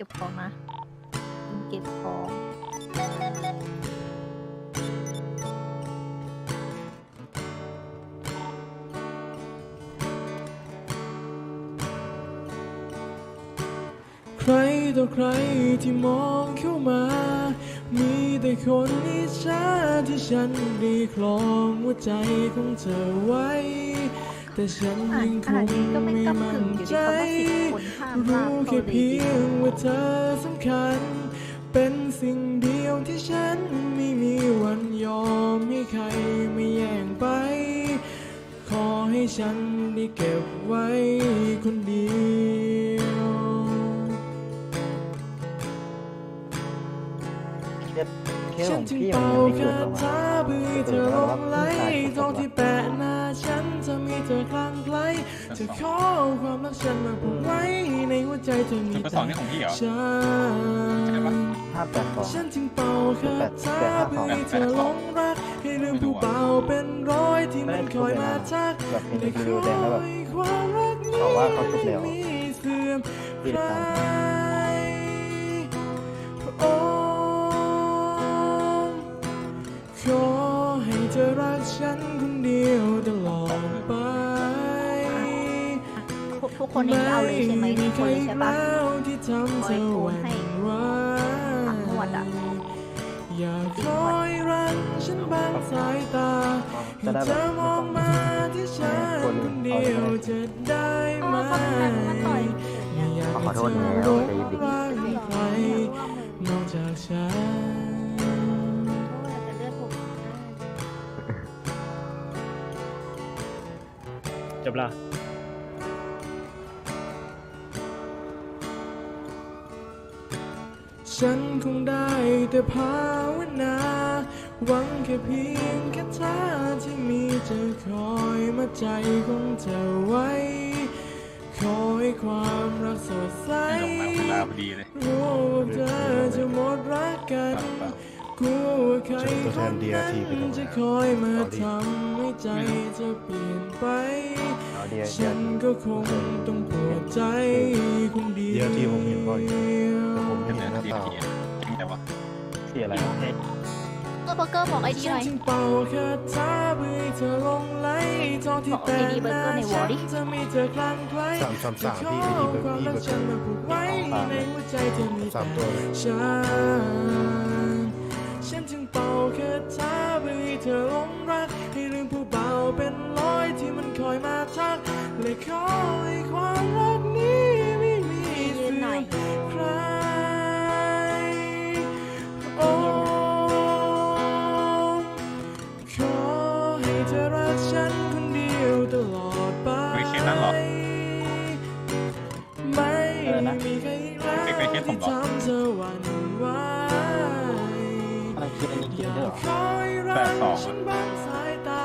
เก็บของนะเก็บของใครต่อใครที่มองเข้ามา มีแต่คนอิจฉาที่ฉันได้คลองหัวใจของเธอไว้ แต่ฉันอ่านยังคขนาดงนี้ก็ไม่ไม่กำมั่กึ่นงอยู่ใจที่คำว่าสิบคนห้ามล่ารู้เกาแค่หลี เพียงว่าเธอสำคัญ เป็นสิ่งเดียวที่ฉันไม่มีวันยอมให้ใครมาแย่งไป ขอให้ฉันได้เก็บไว้คนเดียว เคสฉัขนองจึงพี่มันเป่ายังไม่หยุคาหรอวะถาเพื่อเธอลงไหลทองที่แปะหน้าฉันจะ เธอคลั่งไคล้จะขอความรักฉันมาผูกไว้ในหัวใจเธอมีจุดประสแต่งค์นี่ของพี่เหรอฉัใช่นปะห้าแปดสองฉันจึงเป่าคาถาเพื่อให้เธอหลงรักให้ลืมผู้เป่าเป็นร้อยที่มันคอยมาทักแบบมีได้ควิวแดงแล้วแบบอยความรักนี้บอกว่าเขาชุบแล้วไม่มีเสื่อมคตาลาย คนเองเอาเลยใช่ไหมทุกคนเลยใช่ปะแล้วที่ทำเธอหวั่นไหวปักหนวดอะอยาคอยรันฉันบางสายตาให้จะได้เธแบบอมองมาที่ฉันคนเดียวจะได้ไหมอ๋อเขาเป็นแบบมาต่อยากขให้อโทเธษอนะหลงใจเย็นดิรักใครนอกจากฉันจะเลือดผมจบละ ฉันคงได้แต่ภาวนา หวังแค่เพียงแค่เธอที่มีจะคอยมาใจของเธอไว้ คอยความรักสดใส ลงมาเวลาพอดีเลย ลัวว่าใครคนนั้นจะคอยมาทำให้ใจเธอเปลี่ยนไป ฉันก็คงต้องปวดใจคนเดียวเดียวที่ผมเห็นบ่อยแต่ผมเห็นนเนื้อหน้าตาแต่ว่าเสียอะไรเออเบอร์เกอร์บอกไอดีหน่อยจึงเป่าคาถาเพื่อเธอลงไหลทองที่แต่ไอ้ดีเบอร์เกอร์ในจะมีเธอคลั่งไคล้สามสามสามจะพี่ขอพี่เบอร์ความพี่รัเบกอร์ฉันมาผูกไว้ในหัวใจเธอมีสาแต่มตัวเลยฉันฉัน จึงเป่าคาถาเพื่อให้เธอหลงรัก ให้ลืมผู้เบาเป็นร้อยที่มันคอยมาทัก และขอให้ความ ดอันนี้คิดอด้วยยาเหรกอคอยรัแปกดสองฉันบางสายตา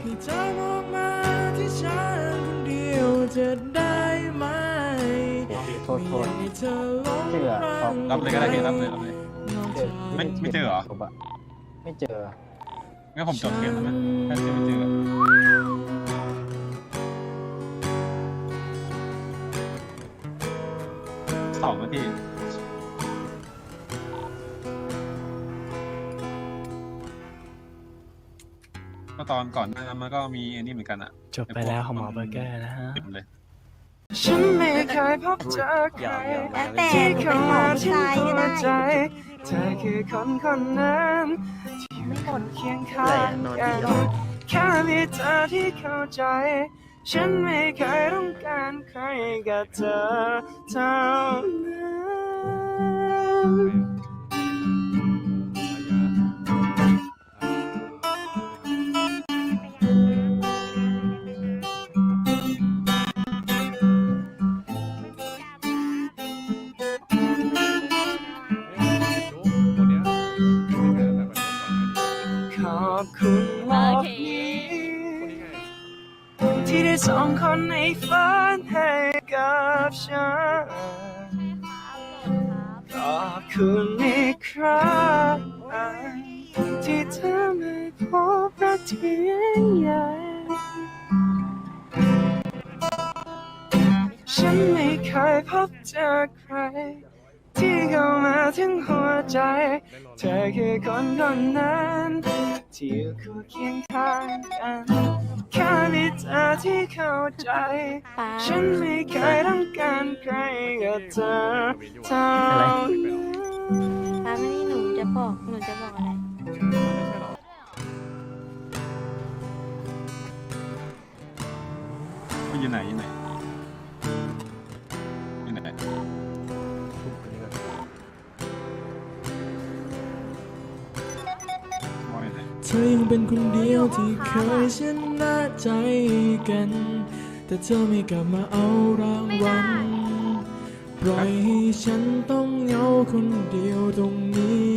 ให้เธอมองมาที่ฉันคนเดียวจะได้ไหมโทษโทษไม่อยากให้เธอหลงเชื่อรัเอากรับเลยก็ได้พี่รับเลยรับเลยนอกจากไม่ไม่เจอเหรอผมอะไม่เจองั้นผมจดเกมแล้วนะถ้าเจอไม่เจอสองนาที ก็ตอนก่อนหน้านั้นมันก็มีอันนี้เหมือนกันอะจบไปแล้วของหมอเบอร์เกอร์นะฮะ เต็มเลยฉันไม่เคยพบเจอใครแล้วแต่ที่เป็นเข้าหมอมาผู้ที่ชายก็หัวได้ใจเธอคือคนคนนั้นที่ไม่หมดเคียงข้างกันแค่มีเธอที่เข้าใจ ฉันไม่เคยต้องการใครกับเธอเท่านั้น ที่ได้ส่งคนในฝันให้กับฉัน ขอบคุณอีกครั้งที่เธอไม่พบรักที่ยิ่งใหญ่ฉันไม่เคยพบเจอใครทั้ามาถึงหัวใจ เธอคือคนคนนั้น ที่อยู่คู่เคียงข้างกัน แค่มีเธอที่เข้าใจ ป้าฉันไม่เคยต้องการใครกับเธอเท่านั้นป้าไม่ได้หนูจะบอกหนูจะบอกอะไร มันอยู่ไหนอยู่ไหน ธอยังเป็นคนเดียวที่เคยชนะใจกัน แต่เธอไม่กลับมาเอารางวัลปล่อยให้ฉันต้องเหงาคนเดียวตรงนี้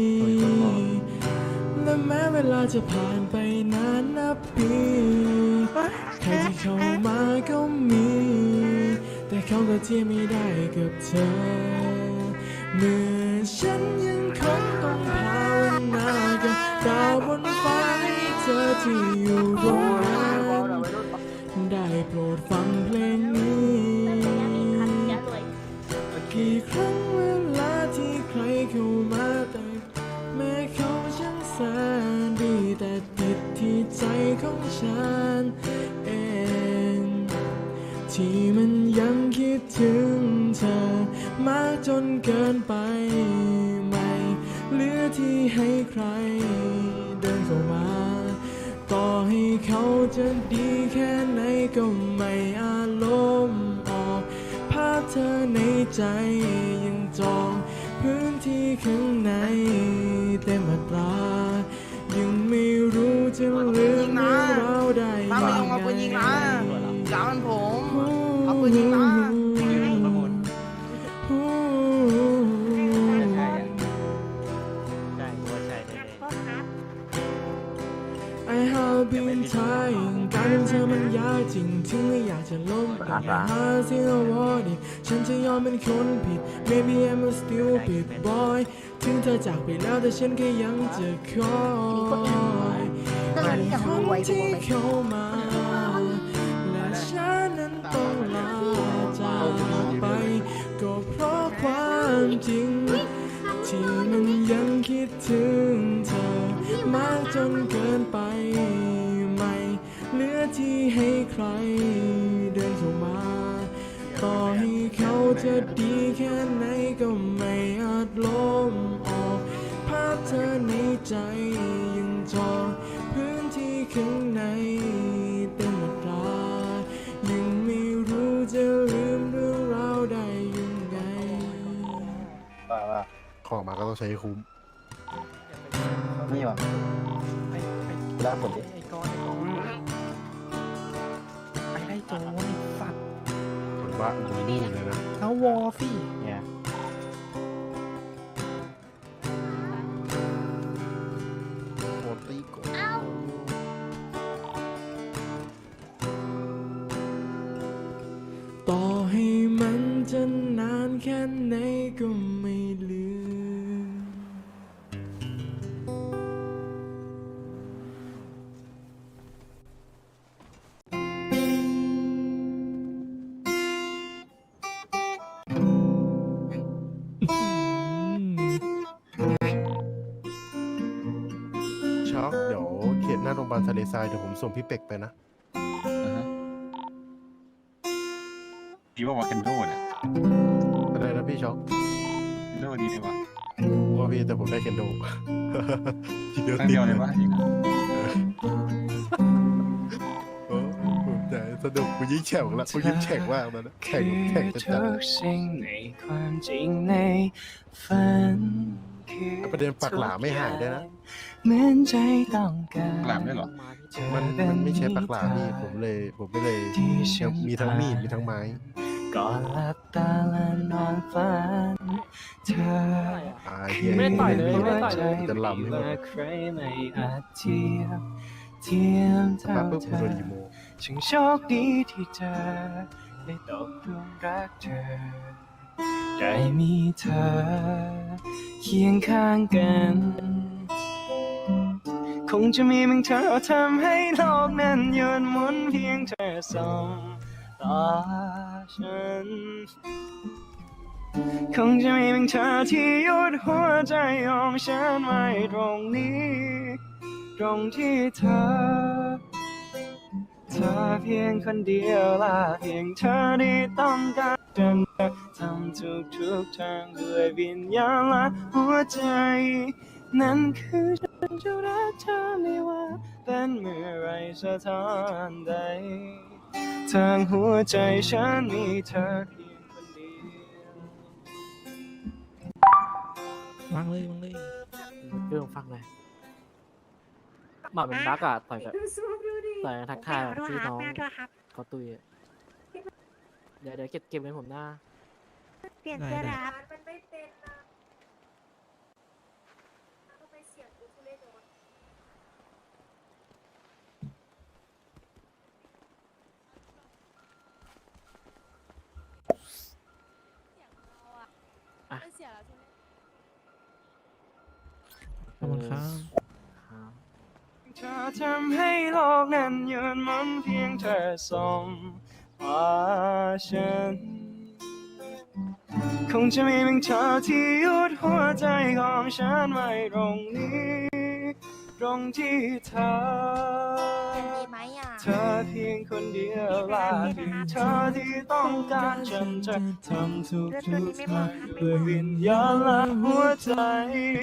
และแม้เวลาจะผ่านไปนานนับปีใครที่เข้ามาก็มี แต่เขาก็เทียบไม่ได้กับเธอ เมื่อฉันยังคงต้องภาวนากับ ดาวบนฟ้าให้เธอที่อยู่ตรงนั้นได้โปรดฟังเพลงนี้กี่ครั้งเวลาที่ใครเข้ามาแต่แม้เขาช่างแสนดีแต่ติดที่ใจของฉันเองที่มันยังคิดถึงเธอมากจนเกินไป เหลือที่ให้ใครเดินเข้ามา ต่อให้เขาจะดีแค่ไหนก็ไม่อาจลมออกภาพเธอในใจยังจองพื้นที่ข้างในเต็มอัตรายังไม่รู้จะลืมเรื่องราวได้ถ้าไม่ลงมาปืนยิงนะอย่ามันผมเอาปืนยิงนะ have been trying การเป็นเธอมันยากจริงถึงไม่อยากจะล้มแต่อยากหาเสียงวอดีฉันจะยอมเป็นคนผิด Maybe I'm a stupid boy ถึงเธอจากไปแล้วแต่ฉันก็ยังจะคอยแต่คนที่เข้ามาและฉันนั้นต้องลาจากไป ก็เพราะความจริง ที่มันยังคิดถึงเธอมากจนเกินไป ที่ให้ใครเดินเข้ามา ต่อให้เขาจะดีแค่ไหนก็ไม่อาจล้มออก ภาพเธอในใจยังจองพื้นที่ข้างในเต็มอัตรายังไม่รู้จะลืมเรื่องราวได้ยังไง ว่าว่าของมาก็ต้องใช้ให้คุ้มนี่ว่ะกูได้ผลดิ ผมว่าผม น้าโรงพยาบาลทะเลทรายเดี๋ยวผมส่งพี่เป็กไปนะ อ่าฮะดีว่าว่าเคนโดเนี่ยอะไรนะพี่ช็อกเคนโดดีเลยวะว่าพี่แต่ผมได้เคนโดทีเดียวครั้งติเดีดยวเลยวะอย่างนั้นโอ้ผมใจสนุกกูยิ่งแฉกละกูยิ่งแฉกมากตอนนั้นแข่งแข่งจะจัดทุกสิ่งในความจริงในฝันคือประเด็นปากหลาไม่หายด้วยนะ เหมือนใจต้องการหลามด้วยเหรอ มันมันไม่ใช่ปากหลาพี่ผมเลย ผมไม่เลยมีทั้งมีดมีทั้งไม้ ก่อนหลับตาและนอนฝันเธออ่าเฮียไม่ได้ต่อยเลยไม่ได้ต่อยเลย จะลำให้หมดว่าใครไม่อาจเทียบเทียมสักพัเท่ากปุ๊บเธผมโดอนอีโมช่างโชคดีที่เธอได้ตกหลุมรักเธอ ได้มีเธอ เคียงข้างกัน คงจะมีเพียงเธอทำให้โลกนั้นยุดหมุนเพียงเธอส่งต่อฉัน คงจะมีเพียงเธอที่หยุดหัวใจของฉันไว้ตรงนี้ ตรงที่เธอ เธอเพียงคนเดียวและเพียงเธอที่ต้องการฉันทำทุกทุกทางด้วยวิญญาณและหัวใจ นั่นคือ จะรักเธอไม่ว่า เป็นเมื่อไรสถานใด ทางหัวใจฉันมีเธอเพียงคนเดียววางเลยวางเลยเรื่องฟังเลยหมาเป็นบักอะต่อยกับต่อยกับทักทายแบบพี่น้องเขาตุยอะเดี๋ยวเดี๋ยวเก็บเก็บไว้ผมหน้า เปลี่ยนเสื้อได้รับมันไม่เป็นนะทำไมเสียงกูทุเรศจังวะ ขอบคุณครับ เธอทำให้โลกนั้นยืนหมันเพียงเธอส่งมาฉัน คงจะมีเพียงเธอที่หยุดหัวใจของฉันไว้ตรงนี้ ตรงที่เธอ เธอเพียงคนเดียวละเพียงเธอที่ต้องการฉันจะทำทุกทุกทางด้วยวิญญาณและหัวใจ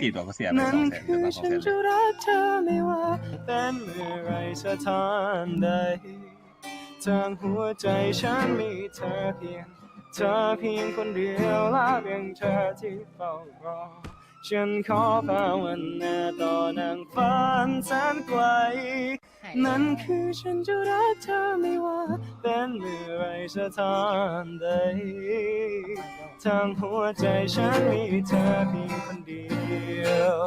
กี่ตัวก็เสียไปสนั่อนงแสนคืเดือนอละสองฉันแสนจะรักเธอไม่ว่าเป็นเมื่อไรสถานใดทางหัวใจฉันมีเธอเพียง เธอเพียงคนเดียวและเพียงเธอที่เฝ้ารอฉันขอภาวนาต่อนางฝันแสนไกล นั่นคือฉันจะรักเธอไม่ว่า เป็นเมื่อไรสถานใดทางหัวใจฉันมีเธอเพียงคนเดียว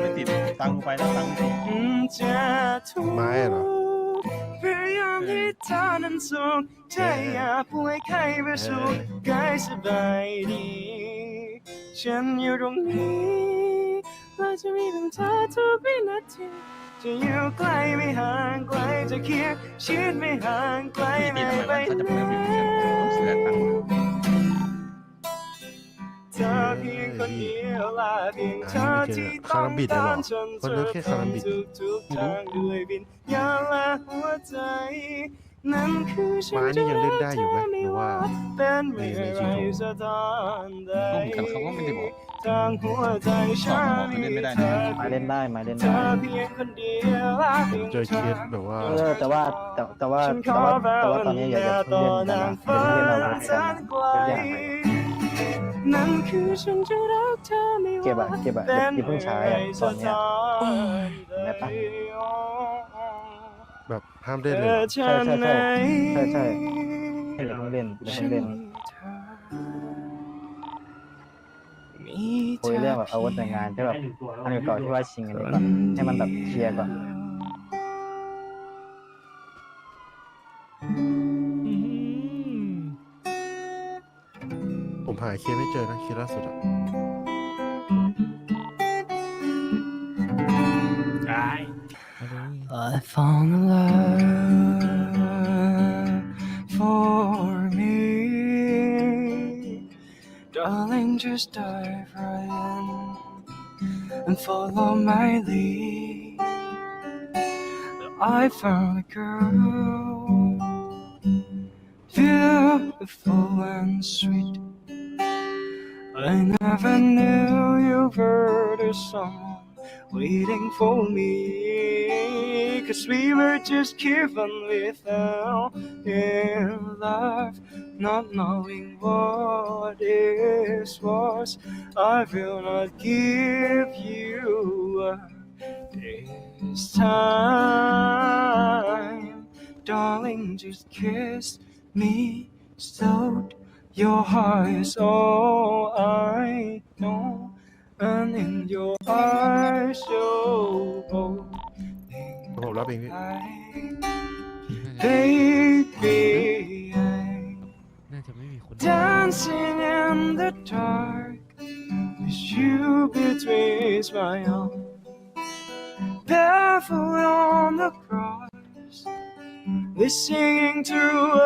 เยี่ยสองรอบไม่ติดตังค์กูไปแล้วตังค์ไม่ติดจะทุกข์ไม้เหรอพยายามให้เธอนั้นสุขใจอยากป่วยไข้ไปสุขกายสบายดี ฉันอยู่ตรงนี้และจะมีเพียงเธอทุกวินาทีจะอยู่ใกล้ไม่ห่างไกลจะเคียงชิดไม่ห่างไกลพี่ไม่ติดทำไมไปวะเขาจะไหน ที่ต้องการฉันจะทำทุกทุกๆทางด้วยวิญญาณและหัวใจ นั่นคือฉันไม้นี่ยังเล่นได้อยู่ไหมจะรักเธหรือว่าเป็นเมื่อไรสถานใดก็เหมือนกันเขาก็ไม่ได้บอกทางหัวใจฉันมีเธอมาเล่นได้มาเล่นเธได้อเพียงคนเดียวและเพียงเจอเคสแบบว่า เออแต่ว่าแต่แต่ว่าฉันขแต่อว่าแวแต่วว่าตอนนี้อย่าอย่าต่เพิ่งอเล่นกันนางนะฟ้าอย่าเพิ่งเล่นเรากันนะแสนไกลเป็ นอย่างไรนั่นคือฉันจะรักเธอไม่เก็บว่าอะเก็บอะเป็นอย่าเพิ่งใช้อะตอนเนี้ยได้ปะ แบบห้ามเล่นเธเลยอเหรอฉันไหนใช่ใช่ อย่าเพิ่งเล่นอย่าเพิ่งเล่นมีคุยเรื่องแบบอาวุธแต่งงานที่แบบอันเก่าๆที่ว่าชิงกันดีกว่าให้มันแบบเคลียร์ก่อน หาเคสไม่เจอนะเคสล่าสุดอะ I found a love for me. Darling, just dive right in and follow my lead. I found a girl, beautiful and sweet. I never knew you were the someone waiting for me. Cause we were just given without in love, not knowing what this was. I will not give you up this time. Darling, just kiss me slow. Your heart is all I know and in your eyes show both ผมรับเองพี่ Baby, I น่าจะไม่มีคน dancing in the dark with you between my arms, barefoot on the grass, listening to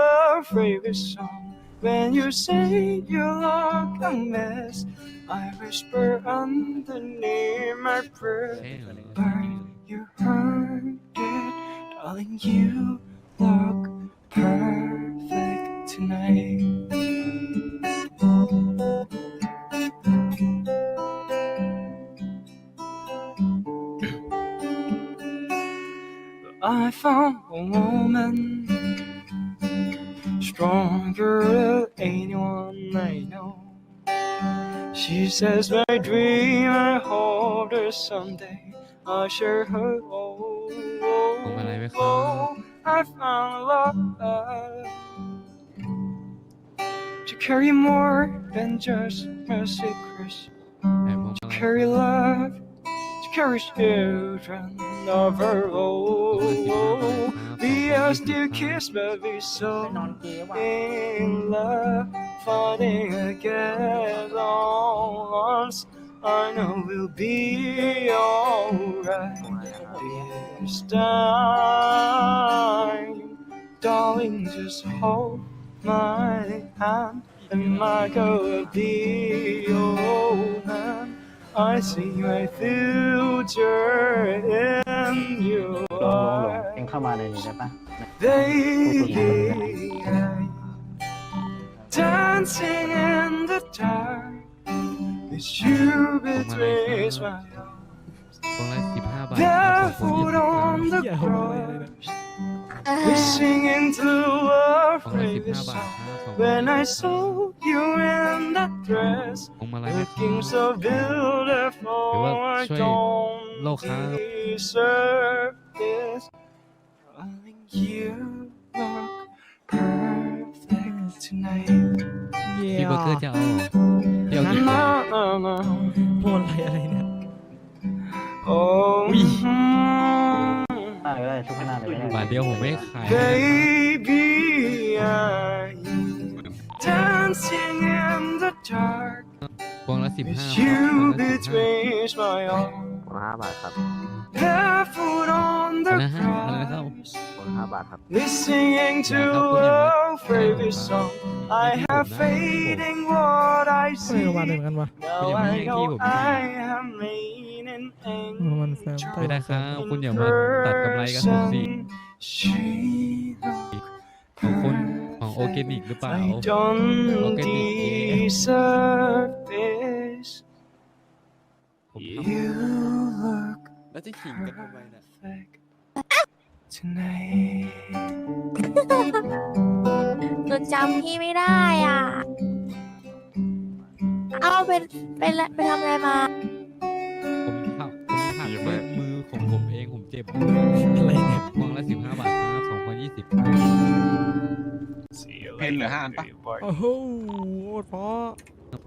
our favorite song. When you say you look a mess, I whisper underneath my breath. Burn your heart, it, darling, you look perfect tonight. I found a woman stronger than anyone I know. She says, My dream, I hope that someday I'll share her. Oh, oh, ผมอะไรไหมครับ oh, I found love to carry more than just my secrets, แอบมอง to อะไร carry love, carry children of her own. We are still kiss, but we so in love, fighting against all odds. I know we'll be alright this time. Darling, just hold my hand, and my girl will be man. I see my future in you. ลงลงลงเองเข้ามาในนี้ได้ปะ Baby, I'm dancing in the dark with you between my arms, ตรงละสิบห้าบาทครับสองคน barefoot ยี่สิบ on the เหี้ยโหอะไรเนี่ย grass, listening to our ตรงละสิบ favorite ห้าบาท song. ครับสอง When I saw you in that dress, ผมมาอะไรไหมครั looking บ so beautiful, I ช่วยโลก don't ค้า deserve this. Darling, you look perfect tonight. พี่เบอร์เกอร์จะเอาเหรอพี่เอา Na กี่คน na na na. พวงอะไรอะไรเนี่ย Oh, Oui. mm, หน้าเลยก็ได้ชุบข้างหน้าเลยก็ได้ บาทเดียวผมไม่ขาย baby, สิบ with ห้า you พวงละสิบห้า between my arms. ห้าบาทครับ Barefoot on the Ano ha? Ano na daw? grass, ห้าบาทครับ listening to Yeah, how could you our favorite song. I have faith in what I เฮ้ย see. ประมาณหนึ่งกันวะ Now Kuya, I may know hiki, I am made an ประมาณ angel. แซม ไม่ได้ครับ คุณอย่ามาตัดกำไรกับผมสิ She ของคนของโอเคนิกหรือเปล่า I don't Organic, yeah. deserve แล้วจะขิงกันทำไมนะ perfect tonight. หนูจำพี่ไม่ได้อะ เอาเป็นเป็นอะไรไปทำอะไรมา ผมทำผมหักด้วยมือของผมเองผมเจ็บอะไรเนี่ยพวงละสิบห้าบาทครับสองพันยี่สิบ See you เพนเหลือห้าอันปะ later, boy. โอ้โหโคตรเพราะ